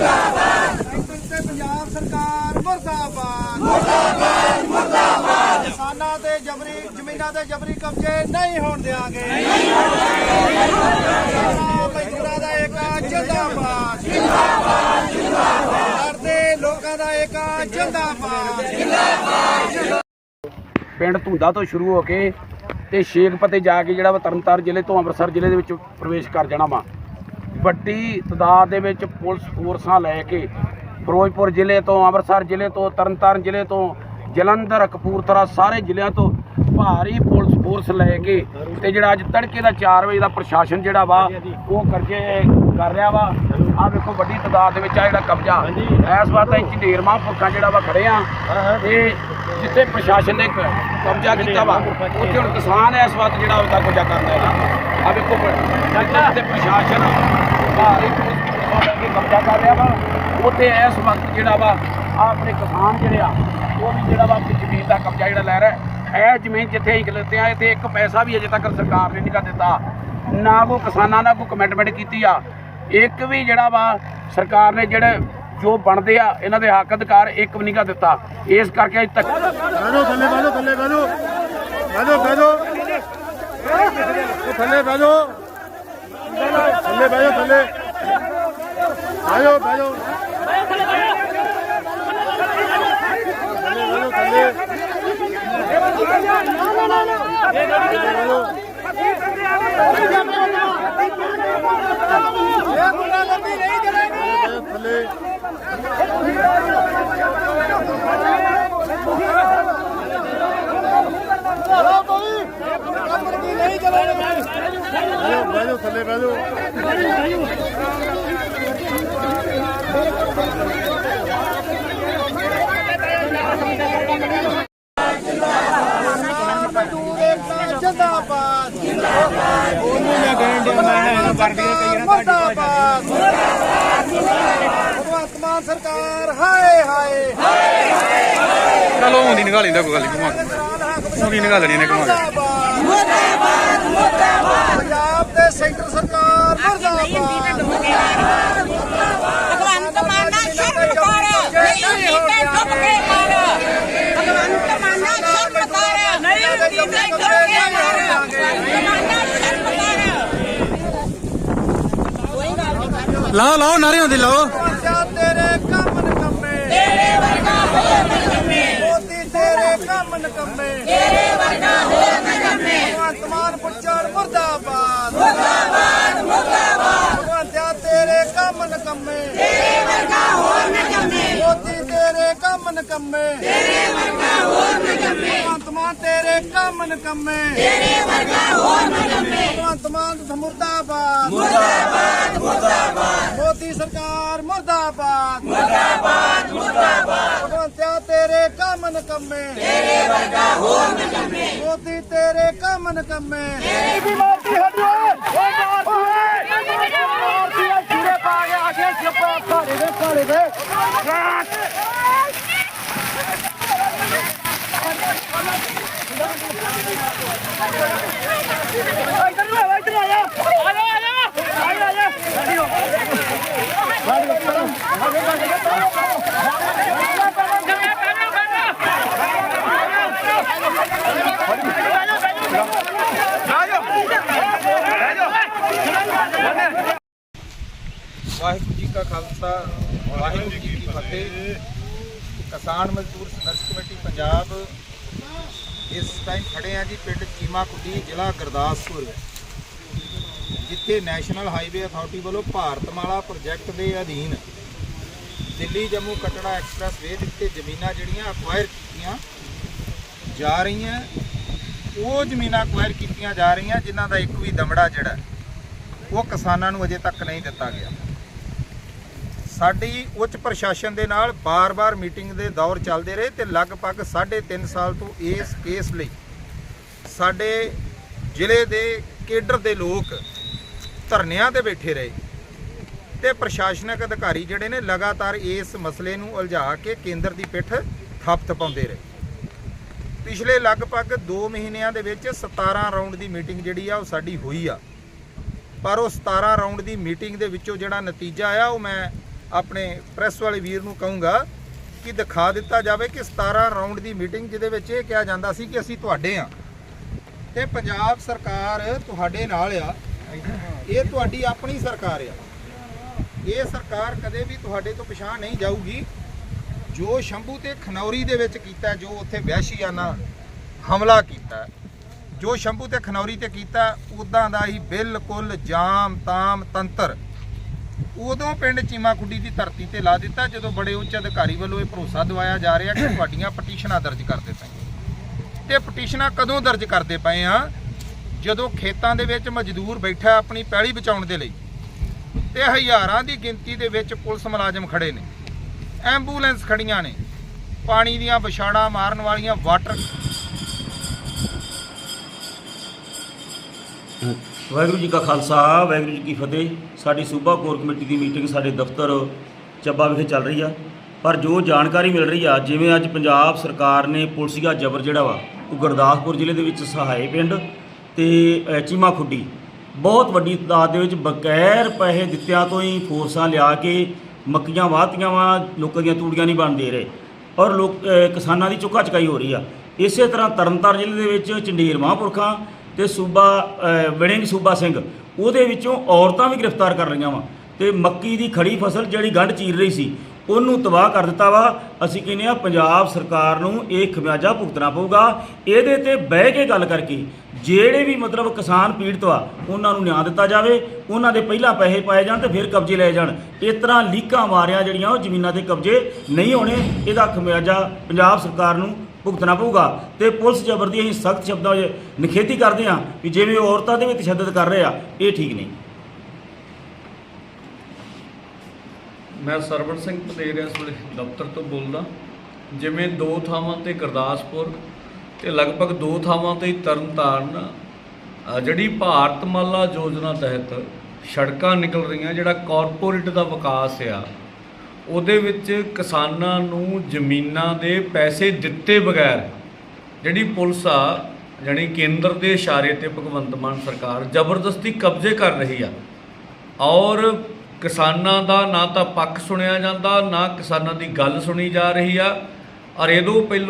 ਤੇ ਪੰਜਾਬ ਸਰਕਾਰ ਮੁਰਦਾਬਾਦ ਮੁਰਦਾਬਾਦ। ਮੁਰਦਾਬਾਦ ਕਿਸਾਨਾਂ ਤੇ ਜਬਰੀ ਜ਼ਮੀਨਾਂ ਤੇ ਜਬਰੀ ਕਬਜ਼ੇ ਨਹੀਂ ਹੋਣ ਦੇਾਂਗੇ ਨਹੀਂ ਹੋਣ ਦੇਾਂਗੇ ਮਜ਼ਦੂਰਾਂ ਦਾ ਏਕਾ ਜਿੰਦਾਬਾਦ ਜਿੰਦਾਬਾਦ ਜਿੰਦਾਬਾਦ ਕਰਦੇ ਲੋਕਾਂ ਦਾ ਏਕਾ ਜਿੰਦਾਬਾਦ ਪਿੰਡ ਧੁੰਦਾ ਤੋਂ ਸ਼ੁਰੂ ਹੋ ਕੇ ਤੇ ਸ਼ੇਖਪਤੇ ਜਾ ਕੇ ਜਿਹੜਾ ਵਾ ਤਰਨਤਾਰਨ ਜ਼ਿਲ੍ਹੇ ਤੋਂ ਅੰਮ੍ਰਿਤਸਰ ਜ਼ਿਲ੍ਹੇ ਦੇ ਵਿੱਚ ਪ੍ਰਵੇਸ਼ ਕਰ ਜਾਣਾ ਵਾ। ਵੱਡੀ ਤਦਾਦ ਦੇ ਵਿੱਚ ਪੁਲਿਸ ਫੋਰਸਾਂ ਲੈ ਕੇ ਫਿਰੋਜ਼ਪੁਰ ਜ਼ਿਲ੍ਹੇ ਤੋਂ, ਅੰਮ੍ਰਿਤਸਰ ਜ਼ਿਲ੍ਹੇ ਤੋਂ, ਤਰਨਤਾਰਨ ਜ਼ਿਲ੍ਹੇ ਤੋਂ, ਜਲੰਧਰ, ਕਪੂਰਥਲਾ ਸਾਰੇ ਜ਼ਿਲ੍ਹਿਆਂ ਤੋਂ ਭਾਰੀ ਪੁਲਿਸ ਫੋਰਸ ਲੈ ਕੇ ਤੇ ਜਿਹੜਾ ਅੱਜ ਤੜਕੇ ਦਾ 4 ਵਜੇ ਦਾ ਪ੍ਰਸ਼ਾਸਨ ਜਿਹੜਾ ਵਾ ਉਹ ਕਰਕੇ ਕਰ ਰਿਹਾ ਵਾ। ਆ ਵੇਖੋ ਵੱਡੀ ਤਦਾਦ ਦੇ ਵਿੱਚ ਆ ਜਿਹੜਾ ਕਬਜ਼ਾ। ਇਸ ਵਾਰ ਤਾਂ ਝੰਡੇਰ ਮਹਾਂਪੁਰਖਾਂ ਜਿਹੜਾ ਵਾ ਖੜੇ ਆ। ਤੇ ਜਿੱਥੇ ਪ੍ਰਸ਼ਾਸਨ ਨੇ ਕਬਜ਼ਾ ਕੀਤਾ ਵਾ ਉੱਥੇ ਹੁਣ ਕਿਸਾਨ ਇਸ ਵਕਤ ਜਿਹੜਾ ਉਹਦਾ ਕਬਜ਼ਾ ਕਰਦਾ ਹੈ ਆ। ਵੇਖੋ ਜਿੱਥੇ ਪ੍ਰਸ਼ਾਸਨ ਭਾਰੀ ਪੁਲਿਸ ਲੈ ਕੇ ਕਬਜ਼ਾ ਕਰ ਰਿਹਾ ਵਾ। ਉੱਥੇ ਇਸ ਵਕਤ ਜਿਹੜਾ ਵਾ ਆਪਣੇ ਕਿਸਾਨ ਜਿਹੜੇ ਆ ਉਹ ਵੀ ਜਿਹੜਾ ਵਾ ਜ਼ਮੀਨ ਦਾ ਕਬਜ਼ਾ ਜਿਹੜਾ ਲੈ ਰਿਹਾ ਇਹ ਜ਼ਮੀਨ ਜਿੱਥੇ ਅਸੀਂ ਖਲੋਤੇ ਆ ਇੱਥੇ ਇੱਕ ਪੈਸਾ ਵੀ ਅਜੇ ਤੱਕ ਸਰਕਾਰ ਨੇ ਨਹੀਂ ਕਰ ਦਿੱਤਾ। ਨਾ ਕੋ ਕਿਸਾਨਾਂ ਨਾਲ ਕੋਈ ਕਮਿਟਮੈਂਟ ਕੀਤੀ ਆ। ਇੱਕ ਵੀ ਜਿਹੜਾ ਵਾ ਸਰਕਾਰ ਨੇ ਜਿਹੜੇ ਜੋ ਬਣਦੇ ਆ, ਇਹਨਾਂ ਦੇ ਹੱਕ ਅਧਿਕਾਰ ਇੱਕ ਵੀ ਨਹੀਂ ਕਰ ਦਿੱਤਾ। ਇਸ ਕਰਕੇ ਅੱਜ ਤੱਕ ਬੈਠੋ ਥੱਲੇ ਬੈਠੋ ਥੱਲੇ ਬੈਠੋ ਬੈਠੋ ਬੈਠੋ ਥੱਲੇ ਬੈਠੋ ਥੱਲੇ ਬੈਠੋ ਥੱਲੇ। ਆਇਓ ਬੈਠੋ ਥੱਲੇ ਬੈਠੋ ਥੱਲੇ। ਥੱਲੇ ਬੈਠੋ ਥੱਲੇ ਬੈਠੋ ਜਿੰਦਾਬਾਦ। ਜਿੰਦਾਬਾਦ। ਉਹਨੂੰ ਮੈਂ ਕਹਿਣ ਮੈਂ ਮੁਰਦਾਬਾਦ। ਭਗਵੰਤ ਮਾਨ ਸਰਕਾਰ ਹਾਏ ਹਾਏ ਚਲੋ ਹੁੰਦੀ ਨਿਕਾਲ ਲੈਂਦਾ ਕੋਈ ਗੱਲ ਨਹੀਂ ਘੁਮਾ। ਉਹਦੀ ਨਿਕਾਲ ਲੈਣੀ ਨੇ ਘੁਮਾ ਕੇ। ਮੁਰਦਾਬਾਦ ਮੁਰਦਾਬਾਦ ਪੰਜਾਬ ਤੇ ਸੈਂਟਰ ਸਰਕਾਰ ਮੁਰਦਾਬਾਦ ਭਗਵੰਤ ਮਾਨ ਦਾ ਸ਼ਰਮ ਕਰ ਨਹੀਂ ਹੁੰਦੀ ਤੇ ਚੁੱਪ ਕੇ ਮਾਰ ਭਗਵੰਤ ਮਾਨ ਦਾ ਸ਼ਰਮ ਕਰ ਨਹੀਂ ਹੁੰਦੀ ਤੇ ਚੁੱਪ ਕੇ ਮਾਰ ਭਗਵੰਤ ਮਾਨ ਦਾ ਸ਼ਰਮ ਕਰ ਲਾਓ ਲਾਓ ਨਾਰੇ ਹੁੰਦੇ ਲਾਓ। ਤੇਰੇ ਕੰਮ ਨਕੰਮੇ। ਤੇਰੇ ਵਰਗਾ ਹੋਰ ਨਕੰਮੇ ਮੋਦੀ ਤੇਰੇ ਕੰਮ ਨਕੰਮੇ। ਤੇਰੇ ਵਰਗਾ ਹੋਰ ਨਕੰਮੇ ਭਗਵੰਤ ਮਾਨ ਪੁੱਛੜ ਮੁਰਦਾਬਾਦ। ਮੁਰਦਾਬਾਦ ਮੁਰਦਾਬਾਦ। ਭਗਵੰਤ ਤੇਰੇ ਕੰਮ ਨਕੰਮੇ। ਤੇਰੇ ਵਰਗਾ ਹੋਰ ਨਕੰਮੇ ਮੋਦੀ ਤੇਰੇ ਕੰਮ ਨਕੰਮੇ। ਤੇਰੇ ਵਰਗਾ ਹੋਰ ਨਕੰਮੇ ਭਗਵੰਤ ਮਾਨ ਤੇਰੇ ਕੰਮ ਨਕੰਮੇ। ਤੇਰੇ ਵਰਗਾ ਹੋਰ ਨਕੰਮੇ ਭਗਵੰਤ ਮਾਨ ਮੁਰਦਾਬਾਦ। ਮੋਦੀ ਸਰਕਾਰ ਮੁਰਦਾਬਾਦ। ਮੁਰਦਾਬਾਦ ਮੁਰਦਾਬਾਦ। ਭਗਵੰਤਿਆ ਤੇਰੇ ਕੰਮ। ਨਕੰਮੇ ਤੇਰੇ ਵਰਗਾ ਹੋਰ ਨਕੰਮੇ ਮੋਦੀ ਤੇਰੇ ਕੰਮ। ਨਕੰਮੇ ਤੇਰੀ ਵੀ ਮੋਦੀ ਹਟੋ ਚੂੜੇ ਪਾ ਕੇ ਆ ਕੇ ਛੱਪਾ ਖਾੜੇ ਦੇ ਖਾੜੇ ਦੇ ਵਾਹਿਗੁਰੂ ਜੀ ਕਾ ਖਾਲਸਾ, ਵਾਹਿਗੁਰੂ ਜੀ ਕੀ ਫਤਿਹ। ਕਿਸਾਨ ਮਜ਼ਦੂਰ ਸੰਘਰਸ਼ ਕਮੇਟੀ ਪੰਜਾਬ ਇਸ ਟਾਈਮ ਖੜੇ ਆ ਜੀ ਪਿੰਡ ਚੀਮਾ ਕੁੱਡੀ ਜ਼ਿਲ੍ਹਾ ਗੁਰਦਾਸਪੁਰ, ਜਿੱਥੇ ਨੈਸ਼ਨਲ ਹਾਈਵੇ ਅਥਾਰਟੀ ਵੱਲੋਂ ਭਾਰਤਮਾਲਾ ਪ੍ਰੋਜੈਕਟ ਦੇ ਅਧੀਨ ਦਿੱਲੀ ਜੰਮੂ ਕਟੜਾ ਐਕਸਪ੍ਰੈਸ ਵੇ ਦੇ ਉੱਤੇ ਜ਼ਮੀਨਾਂ ਜਿਹੜੀਆਂ ਅਕਵਾਇਰ ਕੀਤੀਆਂ ਜਾ ਰਹੀਆਂ। ਉਹ ਜ਼ਮੀਨਾਂ ਅਕਵਾਇਰ ਕੀਤੀਆਂ ਜਾ ਰਹੀਆਂ, ਜਿਨ੍ਹਾਂ ਦਾ ਇੱਕ ਵੀ ਦਮੜਾ ਜਿਹੜਾ, ਉਹ ਕਿਸਾਨਾਂ ਨੂੰ ਅਜੇ ਤੱਕ ਨਹੀਂ ਦਿੱਤਾ ਗਿਆ। ਸਾਡੀ ਉੱਚ ਪ੍ਰਸ਼ਾਸਨ ਦੇ ਨਾਲ ਬਾਰ-ਬਾਰ ਮੀਟਿੰਗ ਦੇ ਦੌਰ ਚੱਲਦੇ ਰਹੇ ਤੇ ਲਗਭਗ 3.5 ਸਾਲ ਤੋਂ ਇਸ ਕੇਸ ਲਈ ਸਾਡੇ ਜ਼ਿਲ੍ਹੇ ਦੇ ਕੇਡਰ ਦੇ ਲੋਕ ਧਰਨਿਆਂ ਤੇ ਬੈਠੇ ਰਹੇ ਤੇ ਪ੍ਰਸ਼ਾਸਨਿਕ ਅਧਿਕਾਰੀ ਜਿਹੜੇ ਨੇ ਲਗਾਤਾਰ ਇਸ ਮਸਲੇ ਨੂੰ ਉਲਝਾ ਕੇ ਕੇਂਦਰ ਦੀ ਪਿੱਠ ਥੱਪ ਥਪਾਉਂਦੇ ਰਹੇ। ਪਿਛਲੇ ਲਗਭਗ 2 ਮਹੀਨਿਆਂ ਦੇ ਵਿੱਚ 17 ਰਾਉਂਡ ਦੀ ਮੀਟਿੰਗ ਜਿਹੜੀ ਆ ਉਹ ਸਾਡੀ ਹੋਈ ਆ। ਪਰ ਉਹ 17 ਰਾਉਂਡ ਦੀ ਮੀਟਿੰਗ ਦੇ ਵਿੱਚੋਂ ਜਿਹੜਾ ਨਤੀਜਾ ਆਇਆ ਉਹ ਮੈਂ ਆਪਣੇ ਪ੍ਰੈਸ ਵਾਲੇ ਵੀਰ ਨੂੰ ਕਹੂੰਗਾ ਕਿ ਦਿਖਾ ਦਿੱਤਾ ਜਾਵੇ ਕਿ 17 ਰਾਉਂਡ ਦੀ ਮੀਟਿੰਗ ਜਿਹਦੇ ਵਿੱਚ ਇਹ ਕਿਹਾ ਜਾਂਦਾ ਸੀ ਕਿ ਅਸੀਂ ਤੁਹਾਡੇ ਆ ਤੇ ਪੰਜਾਬ ਸਰਕਾਰ ਤੁਹਾਡੇ ਨਾਲ ਆ। ਇਹ ਤੁਹਾਡੀ ਆਪਣੀ ਸਰਕਾਰ ਆ। ਇਹ ਸਰਕਾਰ ਕਦੇ ਵੀ ਤੁਹਾਡੇ ਤੋਂ ਪਿਛਾਂ ਨਹੀਂ ਜਾਊਗੀ। ਜੋ ਸ਼ੰਭੂ ਤੇ ਖਨੌਰੀ ਦੇ ਵਿੱਚ ਕੀਤਾ, ਜੋ ਉੱਥੇ ਵਹਿਸ਼ੀਆਨਾ ਹਮਲਾ ਕੀਤਾ, ਜੋ ਸ਼ੰਭੂ ਤੇ ਖਨੌਰੀ ਤੇ ਕੀਤਾ, ਉਦਾਂ ਦਾ ਹੀ ਬਿਲਕੁਲ ਜਾਮ ਤਾਮ ਤੰਤਰ ਉਦੋਂ ਪਿੰਡ ਚੀਮਾ ਦੀ ਧਰਤੀ ਤੇ ਲਾ ਦਿੱਤਾ, ਜਦੋਂ ਬੜੇ ਉੱਚ ਅਧਿਕਾਰੀ ਵੱਲੋਂ ਇਹ ਭਰੋਸਾ ਦਿਵਾਇਆ ਜਾ ਰਿਹਾ ਕਿ ਤੁਹਾਡੀਆਂ ਪਟੀਸ਼ਨਾਂ ਦਰਜ ਕਰਦੇ ਪਏ ਤੇ ਪਟੀਸ਼ਨਾਂ ਕਦੋਂ ਦਰਜ ਕਰਦੇ ਪਏ ਆ? ਜਦੋਂ ਖੇਤਾਂ ਦੇ ਵਿੱਚ ਮਜ਼ਦੂਰ ਬੈਠਾ ਆਪਣੀ ਪੈਲੀ ਬਚਾਉਣ ਦੇ ਲਈ। ਤੇ ਹਜ਼ਾਰਾਂ ਦੀ ਗਿਣਤੀ ਦੇ ਵਿੱਚ ਪੁਲਿਸ ਮੁਲਾਜ਼ਮ ਖੜੇ ਨੇ। ਐਂਬੂਲੈਂਸ ਖੜੀਆਂ ਨੇ। ਪਾਣੀ ਦੀਆਂ ਵਿਛਾੜਾਂ ਮਾਰਨ ਵਾਲੀਆਂ ਵਾਟਰ ਵਾਹਿਗੁਰੂ ਜੀ ਕਾ ਖਾਲਸਾ ਵਾਹਿਗੁਰੂ ਜੀ ਕੀ ਫਤਿਹ। ਸਾਡੀ ਸੂਬਾ ਕੋਰ ਕਮੇਟੀ ਦੀ ਮੀਟਿੰਗ ਸਾਡੇ ਦਫ਼ਤਰ ਚੱਬਾ ਵਿਖੇ ਚੱਲ ਰਹੀ ਆ। ਪਰ ਜੋ ਜਾਣਕਾਰੀ ਮਿਲ ਰਹੀ ਆ ਜਿਵੇਂ ਅੱਜ ਪੰਜਾਬ ਸਰਕਾਰ ਨੇ ਪੁਲਸੀਆ ਜ਼ਬਰ ਜਿਹੜਾ ਵਾ ਉਹ ਗੁਰਦਾਸਪੁਰ ਜ਼ਿਲ੍ਹੇ ਦੇ ਵਿੱਚ ਸਹਾਏ ਪਿੰਡ ਤੇ ਅ, ਚੀਮਾ ਖੁੱਡੀ ਬਹੁਤ ਵੱਡੀ ਤਾਦਾਦ ਦੇ ਵਿੱਚ ਬਗੈਰ ਪੈਸੇ ਦਿੱਤਿਆਂ ਤੋਂ ਹੀ ਫੋਰਸਾਂ ਲਿਆ ਕੇ ਮੱਕੀਆਂ ਵਾਹਤੀਆਂ ਵਾ ਲੋਕਾਂ ਦੀਆਂ ਤੂੜੀਆਂ ਨਹੀਂ ਬਣ ਦੇ ਰਹੇ। ਔਰ ਲੋਕ ਕਿਸਾਨਾਂ ਦੀ ਚੁੱਕਾ ਚਕਾਈ ਹੋ ਰਹੀ ਆ। ਇਸੇ ਤਰ੍ਹਾਂ ਤਰਨਤਾਰਨ ਜ਼ਿਲ੍ਹੇ ਦੇ ਵਿੱਚ ਝੰਡੇਰ ਮਹਾਂਪੁਰਖਾਂ ਤੇ ਸੂਬਾ ਅ, ਵਿੜਿੰਗ ਸੂਬਾ ਸਿੰਘ। ਉਹਦੇ ਵਿੱਚੋਂ ਔਰਤਾਂ ਵੀ ਗ੍ਰਿਫਤਾਰ ਕਰ ਲਈਆਂ ਵਾ। ਤੇ ਮੱਕੀ ਦੀ ਖੜੀ ਫਸਲ ਜਿਹੜੀ ਗੰਢ ਚੀਰ ਰਹੀ ਸੀ ਉਹਨੂੰ ਤਬਾਹ ਕਰ ਦਿੱਤਾ ਵਾ। ਅਸੀਂ ਕਹਿੰਦੇ ਆ ਪੰਜਾਬ ਸਰਕਾਰ ਨੂੰ ਇਹ ਖਮਿਆਜਾ ਭੁਗਤਣਾ ਪਊਗਾ। ਇਹਦੇ ਤੇ ਬਹਿ ਕੇ ਗੱਲ ਕਰਕੇ ਜਿਹੜੇ ਵੀ ਮਤਲਬ ਕਿਸਾਨ ਪੀੜਤ ਵਾ ਉਹਨਾਂ ਨੂੰ ਨਿਆਂ ਦਿੱਤਾ ਜਾਵੇ। ਉਹਨਾਂ ਦੇ ਪਹਿਲਾਂ ਪੈਸੇ ਪਾਏ ਜਾਣ ਤੇ ਫਿਰ ਕਬਜ਼ੇ ਲਏ ਜਾਣ। ਇਸ ਤਰ੍ਹਾਂ ਲੀਕਾਂ ਮਾਰਿਆ ਜਿਹੜੀਆਂ ਉਹ ਜ਼ਮੀਨਾਂ ਤੇ ਕਬਜ਼ੇ ਨਹੀਂ ਹੋਣੇ। ਇਹਦਾ ਖਮਿਆਜਾ ਪੰਜਾਬ ਸਰਕਾਰ ਨੂੰ ਭੁਗਤਣਾ ਪਊਗਾ ਤੇ ਪੁਲਿਸ ਜ਼ਬਰ ਦੀ ਅਸੀਂ ਸਖਤ ਸ਼ਬਦਾਂ ਵਿੱਚ ਨਿਖੇਧੀ ਕਰਦੇ ਹਾਂ ਵੀ ਜਿਵੇਂ ਉਹ ਔਰਤਾਂ ਦੇ ਵਿੱਚ ਤਸ਼ੱਦਦ ਕਰ ਰਹੇ ਆ ਇਹ ਠੀਕ ਨਹੀਂ। ਮੈਂ ਸਰਵਣ ਸਿੰਘ ਪਤੇਰ ਇਸ ਵੇਲੇ ਦਫ਼ਤਰ ਤੋਂ ਬੋਲਦਾ। ਜਿਵੇਂ ਦੋ ਥਾਵਾਂ ਤੇ ਗੁਰਦਾਸਪੁਰ ਤੇ ਲਗਭਗ ਦੋ ਥਾਵਾਂ ਤੇ ਤਰਨਤਾਰਨ ਅ, ਜਿਹੜੀ ਭਾਰਤਮਾਲਾ ਯੋਜਨਾ ਤਹਿਤ ਸੜਕਾਂ ਨਿਕਲ ਰਹੀਆਂ ਜਿਹੜਾ ਕਾਰਪੋਰੇਟ ਦਾ ਵਿਕਾਸ ਆ ਉਹਦੇ ਵਿੱਚ ਕਿਸਾਨਾਂ ਨੂੰ ਜ਼ਮੀਨਾਂ ਦੇ ਪੈਸੇ ਦਿੱਤੇ ਬਗੈਰ ਜਿਹੜੀ ਪੁਲਿਸ ਆ, ਜਾਣੀ ਕੇਂਦਰ ਦੇ ਇਸ਼ਾਰੇ ਤੇ ਭਗਵੰਤ ਮਾਨ ਸਰਕਾਰ ਜ਼ਬਰਦਸਤੀ ਕਬਜ਼ੇ ਕਰ ਰਹੀ ਆ। ਔਰ ਕਿਸਾਨਾਂ ਦਾ ਨਾ ਤਾਂ ਪੱਖ ਸੁਣਿਆ ਜਾਂਦਾ, ਨਾ ਕਿਸਾਨਾਂ ਦੀ ਗੱਲ ਸੁਣੀ ਜਾ ਰਹੀ ਆ। ਔਰ ਇਹਦੋਂ ਪਹਿਲੋਂ